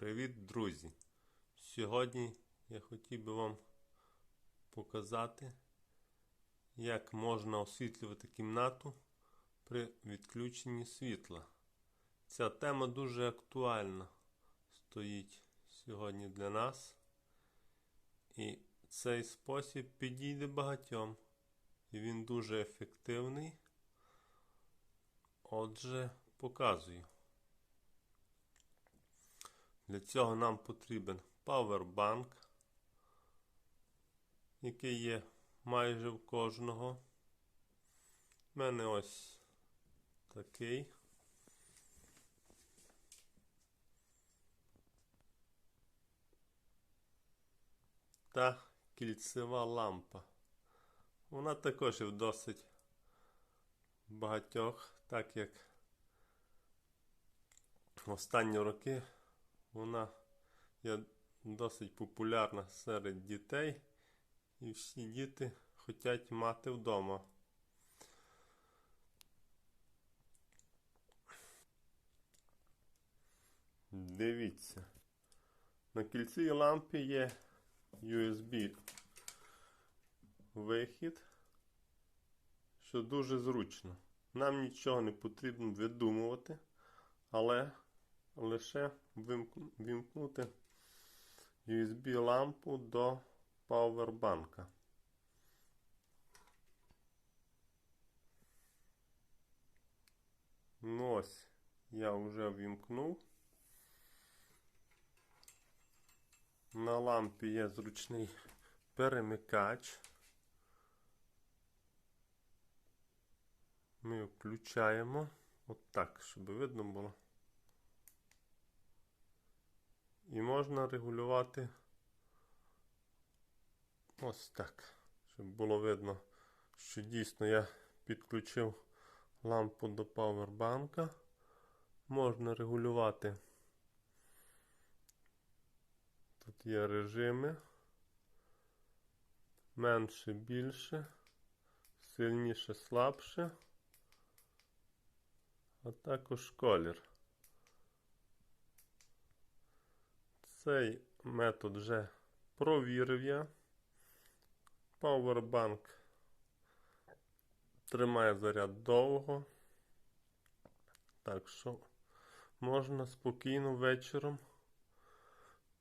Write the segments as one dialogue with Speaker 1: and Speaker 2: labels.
Speaker 1: Привіт, друзі! Сьогодні я хотів би вам показати, як можна освітлювати кімнату при відключенні світла. Ця тема дуже актуальна стоїть сьогодні для нас. І цей спосіб підійде багатьом. І він дуже ефективний. Отже, показую. Для цього нам потрібен павербанк, який є майже в кожного. У мене ось такий. Та кільцева лампа. Вона також є в досить багатьох, так як в останні роки вона є досить популярна серед дітей, і всі діти хочуть мати вдома. Дивіться, на кільцевій лампі є USB вихід, що дуже зручно. Нам нічого не потрібно видумувати, але лише вимкнути USB лампу до пауербанка. Ну ось, я вже вімкнув. На лампі є зручний перемикач. Ми включаємо отак, щоб видно було. І можна регулювати ось так, щоб було видно, що дійсно я підключив лампу до павербанка. Можна регулювати. Тут є режими. Менше, більше, сильніше, слабше, а також колір. Цей метод вже провірив я. Powerbank тримає заряд довго. Так що можна спокійно вечором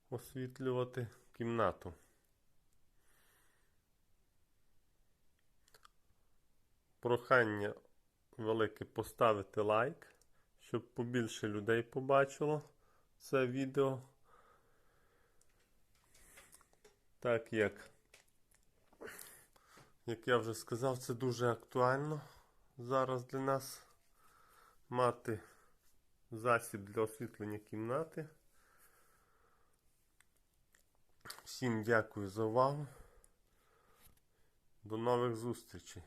Speaker 1: освітлювати кімнату. Прохання велике поставити лайк, щоб побільше людей побачило це відео. Так як, як я вже сказав, це дуже актуально зараз для нас мати засіб для освітлення кімнати. Всім дякую за увагу. До нових зустрічей.